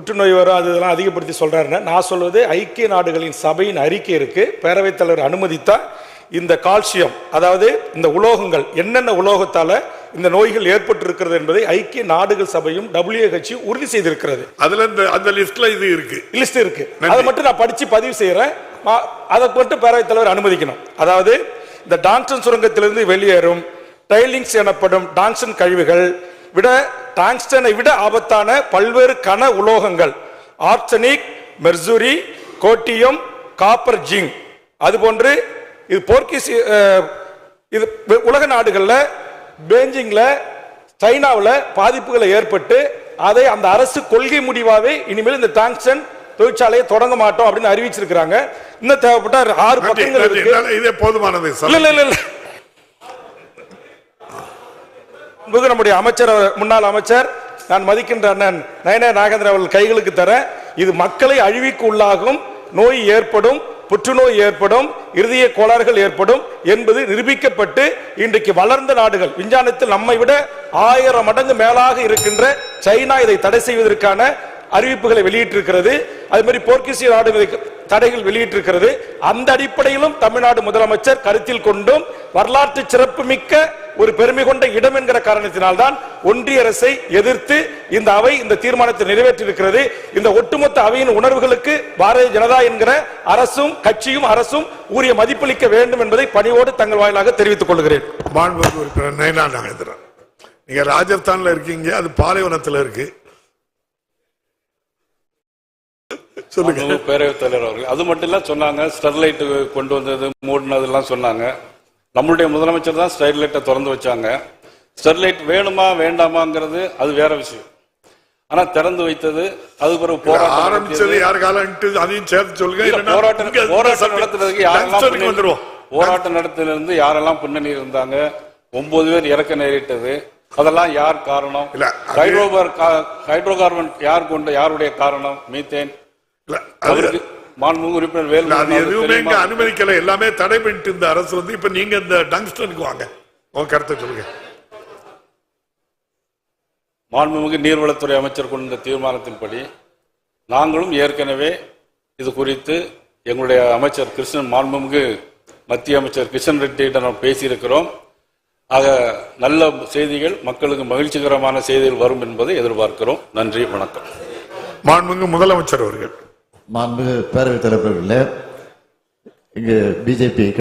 புற்றுநோய் வரும் அது இதெல்லாம் அதிகப்படுத்தி சொல்றாருன்னு நான் சொல்வது ஐக்கிய நாடுகளின் சபையின் அறிக்கை இருக்கு. பேரவைத் தலைவர் அனுமதித்தா இந்த கால்சியம் அதாவது இந்த உலோகங்கள் என்னென்ன உலோகத்தால இந்த நோய்கள் ஏற்பட்டு இருக்கிறது என்பதை ஐக்கிய நாடுகள் சபையும் WHO உறுதி செய்திருக்கிறது. அதுல இந்த அந்த லிஸ்ட்ல இது இருக்கு. லிஸ்ட் இருக்கு. அதை மட்டும் நான் படிச்சு பதிவு செய்யறேன் அதை மட்டும் பேரவைத் தலைவர் அனுமதிக்கணும். அதாவது இந்த டாங்ஸ்டன் சுரங்கத்திலிருந்து வெளியேறும் டைலிங்ஸ் எனப்படும் டாங்ஸ்டன் கழிவுகள் விட டாங்ஸ்டனை விட ஆபத்தான பல்வேறு கன உலோகங்கள் ஆர்சனிக் மெர்சூரி கோட்டியம் காப்பர் ஜிங்க் அதுபோன்று இது போர்க்கிஸ் இது உலக நாடுகள்ல பெய்ஜிங்ல சைனாவில் பாதிப்புகளை ஏற்பட்டு அதை அந்த அரசு கொள்கை முடிவாவே இனிமேல் இந்த டாங்ஸ்டன் தொழிற்சாலையை தொடங்க மாட்டோம் அப்படின்னு அறிவிச்சிருக்கிறாங்க இன்னும் தேவைப்பட்ட ஆறு பக்கங்கள். இருக்கு இதே போதுமானது இல்ல. இல்ல இல்ல இல்ல மிகு நம்முடைய அமைச்சர் முன்னாள் அமைச்சர் நான் மதிக்கின்ற அண்ணன் நயனா நாகேந்திர அவர்கள் கைகளுக்கு தரேன் இது மக்களை அழிவுக்கு உள்ளாகும் நோய் ஏற்படும் புற்றுநோய் ஏற்படும் இருதய கோளாறுகள் ஏற்படும் என்பது நிரூபிக்கப்பட்டு இன்றைக்கு வளர்ந்த நாடுகள். விஞ்ஞானத்தில் நம்மை விட ஆயிரம் மடங்கு மேலாக இருக்கின்ற சைனா இதை தடை செய்வதற்கான அறிவிப்புகளை வெளியிட்டிருக்கிறது. அது மாதிரி போர்க்கிசிய நாடு தடைகள் வெளியிட்டிருக்கிறது. அந்த அடிப்படையிலும் தமிழ்நாடு முதலமைச்சர் கருத்தில் கொண்டும் வரலாற்று சிறப்புமிக்க ஒரு பெருமை கொண்ட இடம் என்கிற காரணத்தினால்தான் ஒன்றிய அரசை எதிர்த்து இந்த அவை இந்த தீர்மானத்தை நிறைவேற்றியிருக்கிறது. இந்த ஒட்டுமொத்த அவையின் உணர்வுகளுக்கு பாரதிய ஜனதா என்கிற அரசும் கட்சியும் அரசும் உரிய மதிப்பளிக்க வேண்டும் என்பதை பணிவோடு தங்கள் வாயிலாக தெரிவித்துக் கொள்கிறேன். மாண்புமிகு உறுப்பினர் நயனா நாகேந்திரன் நீங்க ராஜஸ்தான்ல இருக்கீங்க அது பாலைவனத்துல இருக்கு. சொல்லுங்க. பேரவைத் தலைவர் அவர்கள் அது மட்டும் இல்ல சொன்னாங்க ஸ்டெர்லைட் கொண்டு வந்தது மூடினதெல்லாம் சொன்னாங்க. நம்மளுடைய முதலமைச்சர் தான் ஸ்டெர்லைட்டை திறந்து வச்சாங்க. ஸ்டெர்லைட் வேணுமா வேண்டாமாங்கிறது அது வேற விஷயம். ஆனா திறந்து வைத்தது அது பிறகு போராட்டம் ஆரம்பிச்சது. யார் காலன்ட்டு அதையும் சேர்த்து சொல்லுங்க. போராட்டம் போராட்டம். நடத்துறதுக்கு யாரெல்லாம் வந்துருவோம். போராட்டம் நடத்திலிருந்து யாரெல்லாம் பின்னணி இருந்தாங்க? ஒன்பது பேர் இறக்க நேரிட்டது. அதெல்லாம் யார் காரணம்? ஹைட்ரோகார் ஹைட்ரோ கார்பன் யார் கொண்டு யாருடைய காரணம்? மீத்தேன். அவருக்கு மாண்புமிகு உறுப்பினர் வேலு அது எதுவுமே இங்க? அனுமதிக்கல. எல்லாமே தடை பண்ணிட்டு இந்த அரசு வந்து இப்ப நீங்க இந்த டங்ஸ்டனுக்கு வாங்க. உங்க கருத்தை சொல்லுங்க. மாண்புமிகு நீர்வளத்துறை அமைச்சர் கொண்ட தீர்மானத்தின்படி நாங்களும் ஏற்கனவே இது குறித்து எங்களுடைய அமைச்சர் கிருஷ்ணன் மாண்புமிகு மத்திய அமைச்சர் கிஷன் ரெட்டியிடம் நாம் பேசியிருக்கிறோம். ஆக நல்ல செய்திகள் மக்களுக்கு மகிழ்ச்சிகரமான செய்திகள் வரும் என்பதை எதிர்பார்க்கிறோம். நன்றி வணக்கம். மாண்புமிகு முதலமைச்சர் அவர்கள். மாண்புமிகு பேரவைத் தலைவர்களே இங்கு பிஜேபி